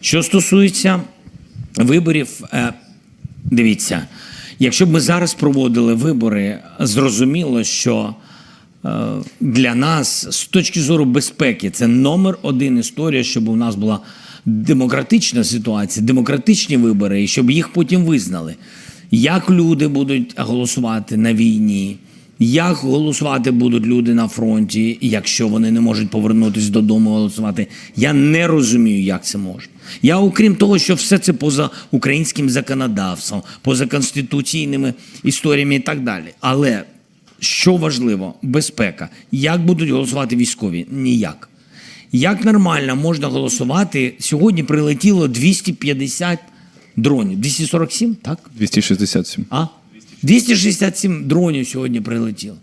Що стосується виборів, е, дивіться, якщо б ми зараз проводили вибори, зрозуміло, що е, для нас з точки зору безпеки це номер один історія, щоб у нас була демократична ситуація, демократичні вибори, і щоб їх потім визнали. Як люди будуть голосувати на війні? Як голосувати будуть люди на фронті, якщо вони не можуть повернутися додому голосувати? Я не розумію, як це можна. Я, окрім того, що все це поза українським законодавством, поза конституційними історіями і так далі. Але що важливо, безпека. Як будуть голосувати військові? Ніяк. Як нормально можна голосувати? Сьогодні прилетіло 250 дронів. 247, так? 267. А? 267 дронів сьогодні прилетіло.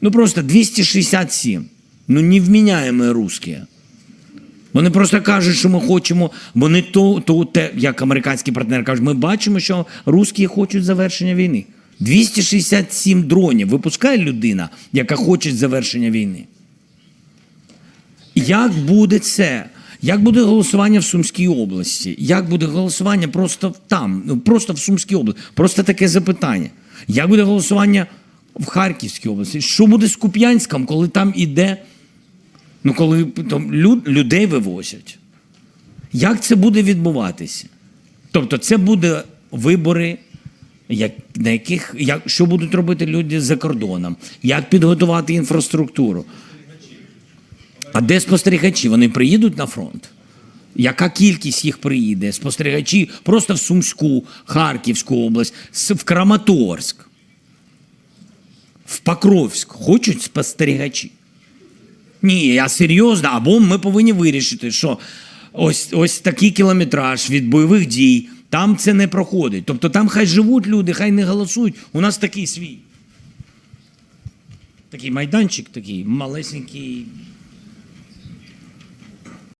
Ну просто 267. Ну невміняємо русські. Вони просто кажуть, що ми хочемо, вони то, то те, як американський партнер кажуть, ми бачимо, що русські хочуть завершення війни. 267 дронів випускає людина, яка хоче завершення війни. Як буде це? Як буде голосування в Сумській області? Як буде голосування просто там, ну просто в Сумській області? Просто таке запитання. Як буде голосування в Харківській області? Що буде з Куп'янськом, коли там іде, ну коли там люд, людей вивозять? Як це буде відбуватися? Тобто, це буде вибори, як, на яких як, що будуть робити люди за кордоном, як підготувати інфраструктуру. А де спостерігачі? Вони приїдуть на фронт? Яка кількість їх приїде? Спостерігачі просто в Сумську, Харківську область, в Краматорськ, в Покровськ. Хочуть спостерігачі? Ні, я серйозно, або ми повинні вирішити, що ось, ось такий кілометраж від бойових дій, там це не проходить. Тобто там хай живуть люди, хай не голосують. У нас такий свій. Такий майданчик, такий малесенький